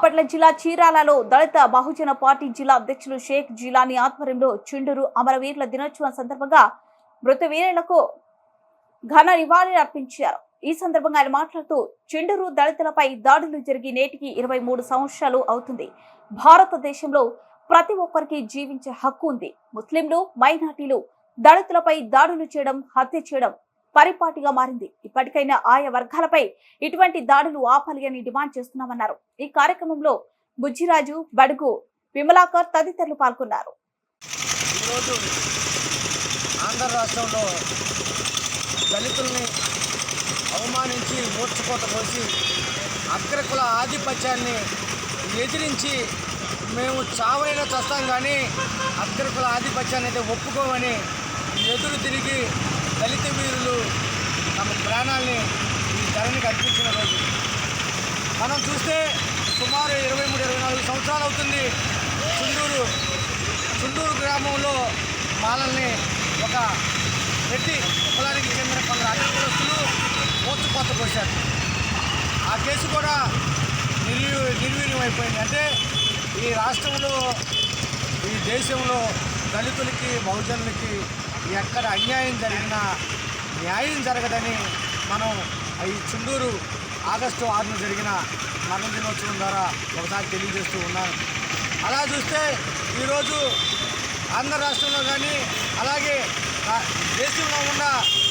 బాపట్ల జిల్లా చీరాలలో దళిత బహుజన పార్టీ జిల్లా అధ్యక్షులు షేక్ జిలాని ఆధ్వర్యంలో చుండూరు అమరవీరుల దినోత్సవం సందర్భంగా మృత వీరులకు ఘన నివాళి అర్పించారు. ఈ సందర్భంగా ఆయన మాట్లాడుతూ చెండూరు దళితులపై దాడులు జరిగి నేటికి ఇరవై మూడు సంవత్సరాలు అవుతుంది. భారతదేశంలో ప్రతి ఒక్కరికి జీవించే హక్కు ఉంది. ముస్లింలు మైనార్టీలు దళితులపై దాడులు చేయడం హత్య చేయడం పరిపాటిగా మారింది. ఇప్పటికైనా ఆయా వర్గాలపై ఇటువంటి దాడులు ఆపాలి అని డిమాండ్ చేస్తున్నామన్నారు. ఈ కార్యక్రమంలో బుజ్జిరాజు బడుగు విమలాకర్ తదితరులు పాల్గొన్నారు. ఈరోజు ఆంధ్ర రాష్ట్రంలో దళితుల్ని అవమానించి మూర్చుకోత పోసి అగ్రకుల ఆధిపత్యాన్ని ఎదిరించి మేము చావైనా చస్తాం కానీ అగ్రకుల ఆధిపత్యాన్ని అయితే ఒప్పుకోమని ఎదురు తిరిగి దళిత వీరులు తమ ప్రాణాల్ని ఈ ధరణికి అర్పించిన రోజు. మనం చూస్తే సుమారు ఇరవై మూడు ఇరవై నాలుగు సంవత్సరాలు అవుతుంది. చుండూరు చుండూరు గ్రామంలో మాలల్ని ఒక రెడ్డి కులానికి చెందిన కొందరు అగ్రకులస్తులు కొత్త పోశారు. ఆ కేసు కూడా నిర్వీ నిర్వీర్యం అయిపోయింది. అంటే ఈ రాష్ట్రంలో ఈ దేశంలో దళితులకి బహుజనులకి ఎక్కడ అన్యాయం జరిగినా న్యాయం జరగదని మనం ఈ చుండూరు ఆగస్టు ఆరున జరిగిన మరణ దినోత్సవం ద్వారా ఒకసారి తెలియజేస్తూ ఉన్నాను. అలా చూస్తే ఈరోజు ఆంధ్ర రాష్ట్రంలో కానీ అలాగే దేశంలో ఉన్న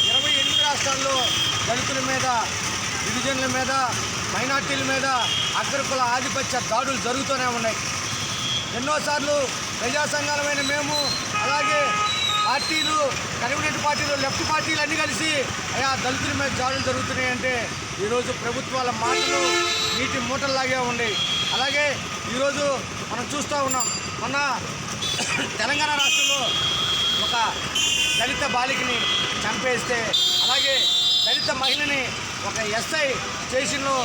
ఇరవై ఎనిమిది రాష్ట్రాల్లో దళితుల మీద గిరిజనుల మీద మైనార్టీల మీద అగ్రకుల ఆధిపత్య దాడులు జరుగుతూనే ఉన్నాయి. ఎన్నోసార్లు ప్రజా సంఘాలమైన మేము అలాగే పార్టీలు కన్వీనెంట్ పార్టీలు లెఫ్ట్ పార్టీలు అన్నీ కలిసి అయా దళితుల మీద దాడులు జరుగుతున్నాయంటే ఈరోజు ప్రభుత్వాల మాటలు నీటి మూటల్లాగే ఉన్నాయి. అలాగే ఈరోజు మనం చూస్తూ ఉన్నాం మొన్న తెలంగాణ రాష్ట్రంలో ఒక దళిత బాలికని చంపేస్తే అలాగే దళిత మహిళని ఒక ఎస్ఐ స్టేషన్లో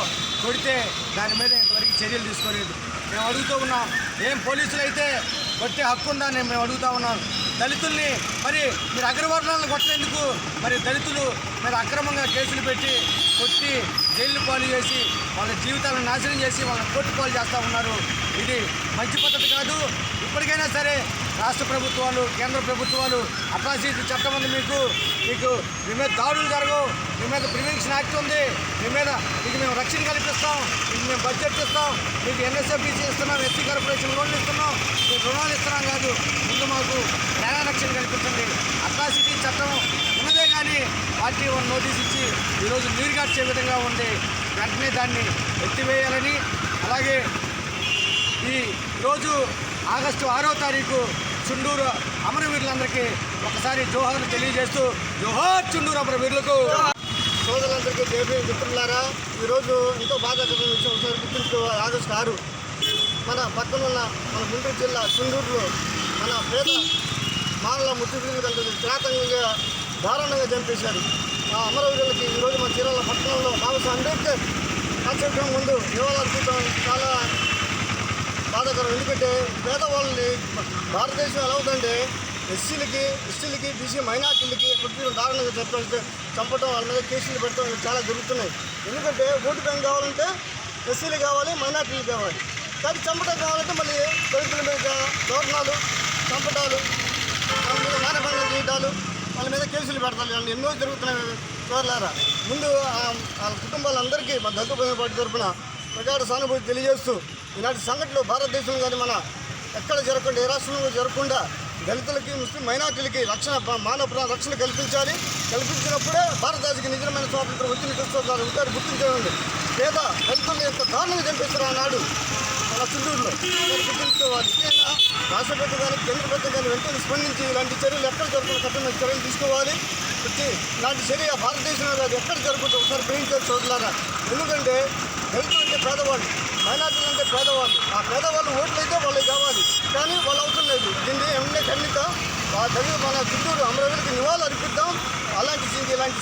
కొడితే దాని మీద ఇంతవరకు చర్యలు తీసుకోలేదు. మేము అడుగుతూ ఉన్నాం ఏం పోలీసులు అయితే కొట్టే హక్కు ఉందా అని మేము అడుగుతా ఉన్నాం. దళితుల్ని మరి మీరు అగ్రవర్ణాలను కొట్టేందుకు మరి దళితులు మరి అక్రమంగా కేసులు పెట్టి కొట్టి జైలు పాలు చేసి వాళ్ళ జీవితాలను నాశనం చేసి వాళ్ళని కొట్టుకోలు చేస్తూ ఉన్నారు. ఇది మంచి పద్ధతి కాదు. ఇప్పటికైనా సరే రాష్ట్ర ప్రభుత్వాలు కేంద్ర ప్రభుత్వాలు అట్రాసిటీ చట్టం ఉంది మీకు. మీకు మీ మీద దాడులు జరగవు. మీ మీద ప్రివెన్షన్ యాక్ట్ ఉంది. మీ మీద మీకు మేము రక్షణ కల్పిస్తాం. మీకు మేము బడ్జెట్ ఇస్తాం. మీకు ఎన్ఎస్ఎఫ్బీసీ ఇస్తున్నాం. ఎస్సీ కార్పొరేషన్ లోన్లు ఇస్తున్నాం. మీకు రుణాలు ఇస్తున్నాం కాదు ముందు మాకు న్యాయ రక్షణ కల్పించండి అట్రాసిటీ చట్టం ఉన్నదే కానీ పార్టీ వన్ నోటీస్ ఇచ్చి ఈరోజు నీరుగార్చే విధంగా ఉండే వెంటనే దాన్ని ఎత్తివేయాలని అలాగే ఈ రోజు ఆగస్టు ఆరో తారీఖు చుండూరు అమరవీరులందరికీ ఒకసారి జోహార్లు తెలియజేస్తూ జోహార్ చుండూరు అమరవీరులకు సోదరులందరికీ దేవి మిత్రులారా ఈరోజు ఎంతో బాధాకరమైన విషయం ఒకసారి గుర్తించు ఆగస్టు ఆరు. మన పక్కన ఉన్న మన గుంటూరు జిల్లా చుండూరులో మన పేద మానల ముట్టుకుంటే కిరాతంగా దారుణంగా చంపేశారు ఆ అమరవీరులకి ఈరోజు మన చీరాల పట్టణంలో బాబాసాహెబ్ అంబేద్కర్ కాన్సెప్ట్ ముందు నివాళులర్పించడం చాలా బాధాకరం. ఎందుకంటే పేదవాళ్ళని భారతదేశం ఎలా అవుతుందంటే ఎస్సీలకి ఎస్సీలకి బీసీ మైనార్టీలకి కొద్దిగా దారుణంగా చెప్పడం చంపడం వాళ్ళ మీద కేసులు పెట్టడం చాలా జరుగుతున్నాయి. ఎందుకంటే ఓటు బ్యాంక్ కావాలంటే ఎస్సీలు కావాలి మైనార్టీలు కావాలి. కానీ చంపడం కావాలంటే మళ్ళీ దళితుల మీద దోరణాలు చంపటాలు వాళ్ళ మీద మానభంగం చేయటాలు వాళ్ళ మీద కేసులు పెడతారు. ఇలాంటి ఎన్నో జరుగుతున్నాయి. చూడలేరా? ముందు ఆ- వాళ్ళ కుటుంబాలందరికీ మా దళిత బంధు పార్టీ తరఫున ప్రగాఢ సానుభూతి తెలియజేస్తూ ఇలాంటి సంఘటనలు భారతదేశంలో కానీ మన ఎక్కడ జరగకుండా ఏ రాష్ట్రంలో జరగకుండా దళితులకి ముస్లిం మైనార్టీలకి రక్షణ మానవ రక్షణ కల్పించాలి. కల్పించినప్పుడే భారతదేశానికి నిజమైన స్వాతంత్రం వచ్చిన చూస్తారు ఒకసారి గుర్తించండి. పేద దళితులు ఎంత దారుణంగా చంపిస్తారు ఆనాడు మన చుట్టూరులో. ఒకసారి గుర్తించుకోవాలి ముఖ్యంగా కానీ కేంద్ర ప్రభుత్వం కానీ వెంటనే స్పందించి ఇలాంటి చర్యలు ఎక్కడ జరుగుతున్న కఠిన చర్యలు తీసుకోవాలి. ఇలాంటి చర్య భారతదేశంలో కాదు ఎక్కడ జరుగుతుంది ఒకసారి గ్రహించాలి చూడలారా ఎందుకంటే దళితులు అంటే పేదవాళ్ళు మైనార్టీలు అంటే పేదవాళ్ళు. ఆ పేదవాళ్ళు ఓట్లయితే వాళ్ళకి కావాలి. కానీ వాళ్ళు అవసరం లేదు. దీన్ని వెంటనే ఖండిత ఆ దళిత మన చుట్టూరు అమరావతికి నివాళులు అర్పిద్దాం. అలాంటి ఇలాంటి